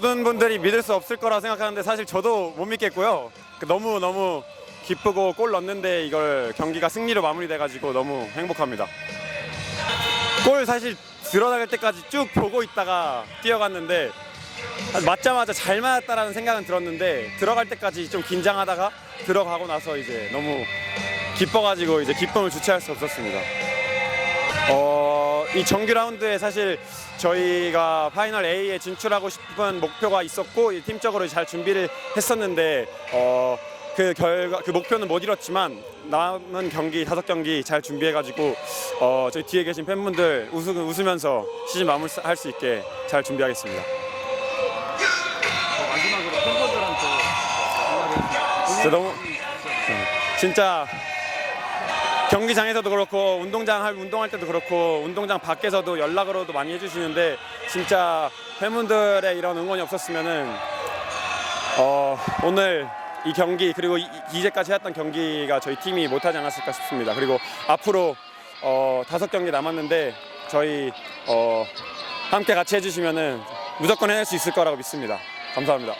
모든 분들이 믿을 수 없을 거라 생각하는데 사실 저도 못 믿겠고요. 그 너무 너무 기쁘고 골 넣는데 이걸 경기가 승리로 마무리돼가지고 너무 행복합니다. 골 사실 들어갈 때까지 쭉 보고 있다가 뛰어갔는데 맞자마자 잘 맞았다라는 생각은 들었는데 들어갈 때까지 좀 긴장하다가 들어가고 나서 이제 너무 기뻐가지고 이제 기쁨을 주체할 수 없었습니다. 어, 이 정규 라운드에 사실 저희가 파이널 A에 진출하고 싶은 목표가 있었고 이 팀적으로 잘 준비를 했었는데 어, 그 결과 그 목표는 못 이뤘지만 남은 경기 다섯 경기 잘 준비해가지고 어, 저희 뒤에 계신 팬분들 웃으, 웃으면서 시즌 마무리할 수 있게 잘 준비하겠습니다. 마지막으로 팬분들한테 진짜 너무 진짜 경기장에서도 그렇고 운동장 할 운동할 때도 그렇고 운동장 밖에서도 연락으로도 많이 해주시는데 진짜 팬분들의 이런 응원이 없었으면은 어, 오늘 이 경기 그리고 이, 이제까지 했던 경기가 저희 팀이 못하지 않았을까 싶습니다. 그리고 앞으로 어, 다섯 경기 남았는데 저희 어, 함께 같이 해주시면은 무조건 해낼 수 있을 거라고 믿습니다. 감사합니다.